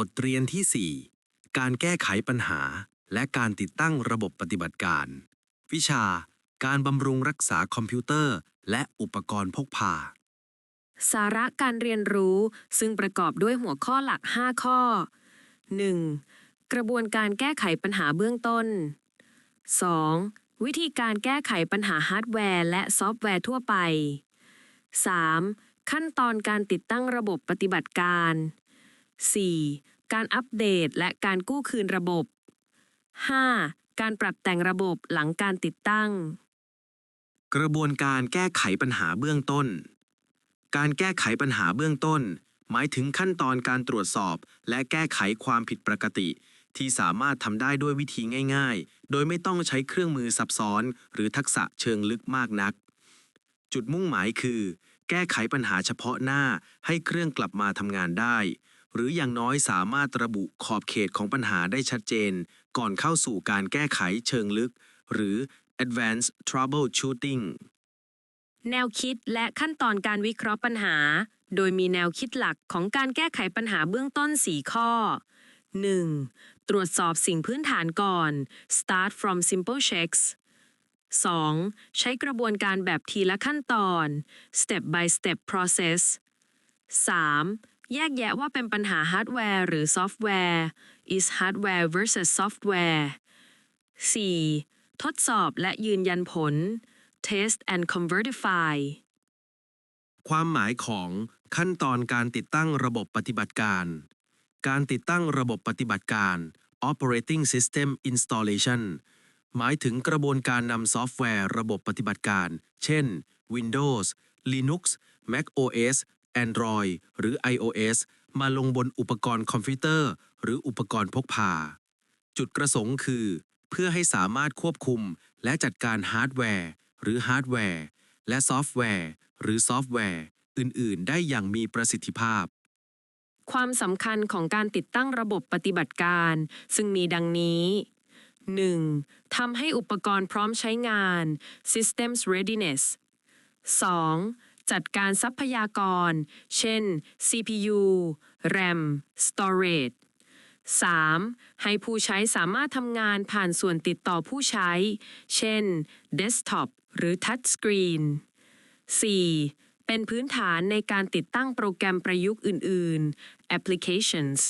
บทเรียนที่ 4 การแก้ไขปัญหา และการติดตั้งระบบปฏิบัติการ วิชา การบำรุงรักษาคอมพิวเตอร์ และอุปกรณ์พกพา สาระการเรียนรู้ซึ่งประกอบด้วยหัวข้อหลัก 5 ข้อ 1. กระบวนการแก้ไขปัญหาเบื้องต้น 2. วิธีการแก้ไขปัญหาฮาร์ดแวร์และซอฟต์แวร์ทั่วไป 3. ขั้นตอนการติดตั้งระบบปฏิบัติการ 4. การอัปเดตและการกู้คืนระบบ 5. การปรับแต่งระบบหลังการติดตั้ง กระบวนการแก้ไขปัญหาเบื้องต้น การแก้ไขปัญหาเบื้องต้น หมายถึงขั้นตอนการตรวจสอบ และแก้ไขความผิดปกติ ที่สามารถทำได้ด้วยวิธีง่าย ๆ โดยไม่ต้องใช้เครื่องมือซับซ้อน หรือทักษะเชิงลึกมากนัก จุดมุ่งหมายคือ แก้ไขปัญหาเฉพาะหน้าให้เครื่องกลับมาทำงานได้ หรืออย่างน้อยสามารถระบุขอบเขตของปัญหาได้ชัดเจน ก่อนเข้าสู่การแก้ไขเชิงลึก หรือ advanced troubleshooting แนวคิดและขั้นตอนการวิเคราะห์ปัญหา โดยมีแนวคิดหลักของการแก้ไขปัญหาเบื้องต้น 4 ข้อ 1. ตรวจสอบสิ่งพื้นฐานก่อน start from simple checks 2. ใช้กระบวนการแบบทีละขั้นตอน step by step process 3. แยกแยะว่าเป็นปัญหาฮาร์ดแวร์หรือซอฟต์แวร์ is hardware versus software 4. ทดสอบและยืนยันผล test and convertify ความหมายของขั้นตอนการติดตั้งระบบปฏิบัติการ การติดตั้งระบบปฏิบัติการ operating system installation หมายถึงกระบวนการนำซอฟต์แวร์ระบบปฏิบัติการ เช่น Windows Linux Mac OS Android หรือ iOS มาลงบนอุปกรณ์คอมพิวเตอร์ หรืออุปกรณ์พกพา จุดประสงค์คือ เพื่อให้สามารถควบคุมและจัดการฮาร์ดแวร์ หรือฮาร์ดแวร์ และซอฟต์แวร์ หรือซอฟต์แวร์ อื่น ๆ ได้อย่างมีประสิทธิภาพ ความสำคัญของการติดตั้งระบบปฏิบัติการ ซึ่งมีดังนี้ 1. ทำให้อุปกรณ์พร้อมใช้งาน systems readiness 2. จัดการทรัพยากร เช่น CPU RAM storage 3. ให้ผู้ใช้สามารถทำงานผ่านส่วนติดต่อผู้ใช้ เช่น desktop หรือ touch screen 4. เป็นพื้นฐานในการติดตั้งโปรแกรมประยุกต์อื่น ๆ applications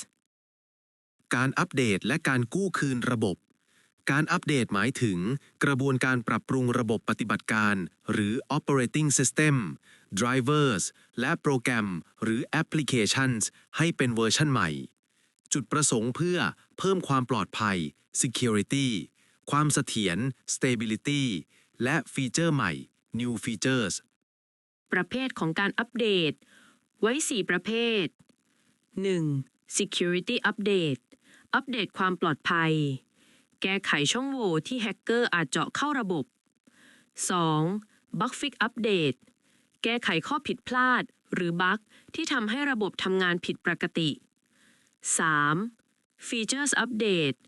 การอัปเดตและการกู้คืนระบบ การอัปเดตหมายถึง กระบวนการปรับปรุงระบบปฏิบัติการ หรือ operating system drivers และโปรแกรมหรือ applications ให้เป็นเวอร์ชันใหม่ จุดประสงค์เพื่อเพิ่มความปลอดภัย security ความเสถียร stability และฟีเจอร์ใหม่ new features ประเภทของการอัปเดต ไว้ 4 ประเภท 1. Security Update อัปเดตความปลอดภัย แก้ไขช่องโหว่ที่แฮกเกอร์อาจเจาะเข้าระบบ 2. Bug Fix Update แก้ไขข้อผิดพลาด หรือบั๊กที่ทำให้ระบบทำงานผิดปกติ 3. Features Update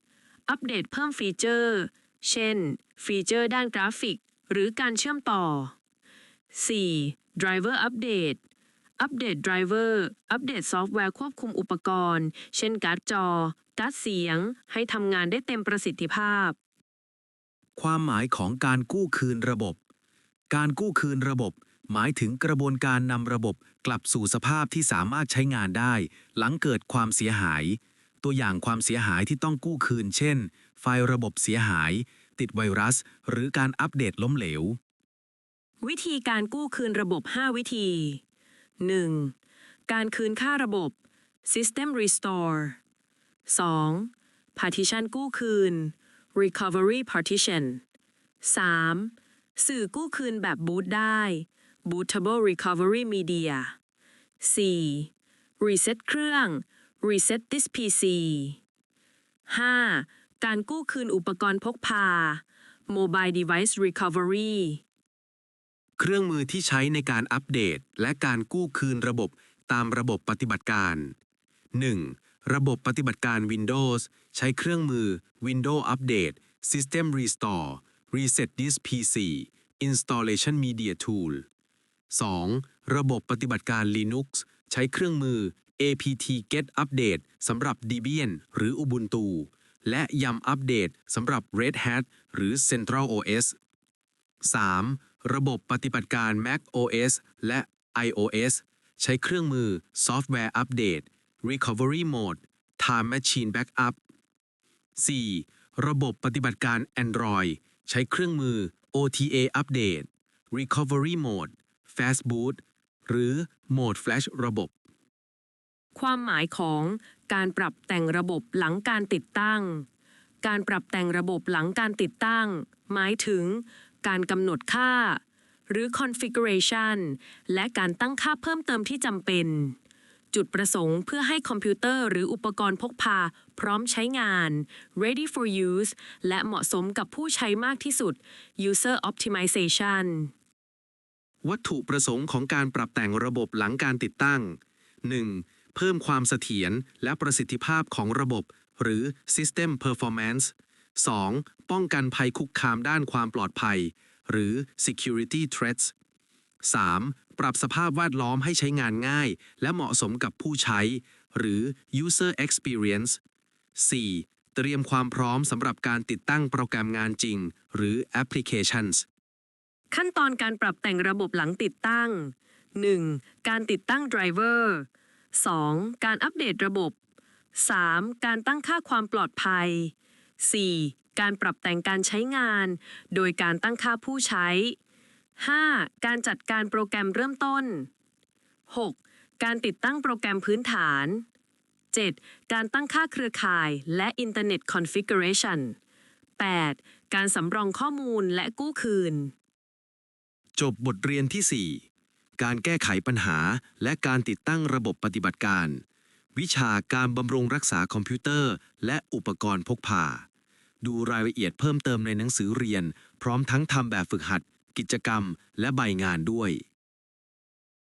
อัปเดตเพิ่มฟีเจอร์ เช่น ฟีเจอร์ด้านกราฟิก หรือการเชื่อมต่อ 4. Driver Update อัปเดต Driver อัปเดตซอฟต์แวร์ควบคุมอุปกรณ์ เช่นการ์ดจอ การ์ดเสียง ให้ทำงานได้เต็มประสิทธิภาพ ความหมายของการกู้คืนระบบ การกู้คืนระบบ หมายถึงกระบวนการนำระบบกลับสู่สภาพที่สามารถใช้งานได้ หลังเกิดความเสียหาย ตัวอย่างความเสียหายที่ต้องกู้คืน เช่น ไฟล์ระบบเสียหาย ติดไวรัส หรือการอัปเดตล้มเหลว วิธีการกู้คืนระบบ 5 วิธี 1. การคืนค่าระบบ System Restore 2. Partition กู้คืน Recovery Partition 3. สื่อกู้คืนแบบบูตได้ Bootable Recovery Media 4. Reset เครื่อง Reset this PC 5. การกู้คืนอุปกรณ์พกพา Mobile Device Recovery เครื่องมือที่ใช้ในการอัปเดต และการกู้คืนระบบตามระบบปฏิบัติการ 1. ระบบปฏิบัติการ Windows ใช้เครื่องมือ Windows Update System Restore Reset this PC Installation Media Tool 2. ระบบปฏิบัติการ Linux ใช้เครื่องมือ apt get update สำหรับ Debian หรือ Ubuntu และ yum update สำหรับ Red Hat หรือ Central OS 3. ระบบปฏิบัติการ Mac OS และ iOS ใช้เครื่องมือ Software Update Recovery Mode Time Machine Backup 4. ระบบปฏิบัติการ Android ใช้เครื่องมือ OTA Update Recovery Mode Fast Boot หรือ Mode Flash ระบบ ความหมายของการปรับแต่งระบบหลังการติดตั้ง การปรับแต่งระบบหลังการติดตั้ง หมายถึง การกำหนดค่า หรือ configuration และการตั้งค่าเพิ่มเติมที่จำเป็น จุดประสงค์เพื่อให้คอมพิวเตอร์หรืออุปกรณ์พกพา พร้อมใช้งาน ready for use และเหมาะสมกับผู้ใช้มากที่สุด user optimization วัตถุประสงค์ของการปรับแต่งระบบหลังการติดตั้ง 1. เพิ่มความเสถียรและประสิทธิภาพของระบบ หรือ System Performance 2. ป้องกันภัยคุกคามด้านความปลอดภัย หรือ Security Threats 3. ปรับสภาพแวดล้อมให้ใช้งานง่าย และเหมาะสมกับผู้ใช้ หรือ User Experience 4. เตรียมความพร้อมสำหรับการติดตั้งโปรแกรมงานจริง หรือ Applications ขั้นตอนการปรับแต่งระบบหลังติดตั้ง 1. การติดตั้งไดรเวอร์ 2. การอัปเดตระบบ 3. การตั้งค่าความปลอดภัย 4. การปรับแต่งการใช้งาน โดยการตั้งค่าผู้ใช้ 5. การจัดการโปรแกรมเริ่มต้น 6. การติดตั้งโปรแกรมพื้นฐาน 7. การตั้งค่าเครือข่ายและอินเทอร์เน็ตคอนฟิกเรชัน 8. การสำรองข้อมูลและกู้คืน จบบทเรียนที่ 4 การแก้ไขปัญหาและการติดตั้งระบบปฏิบัติการ วิชาการบำรุงรักษาคอมพิวเตอร์ และอุปกรณ์พกพา ดูรายละเอียดเพิ่มเติมในหนังสือเรียน พร้อมทั้งทำแบบฝึกหัด กิจกรรม และใบงานด้วย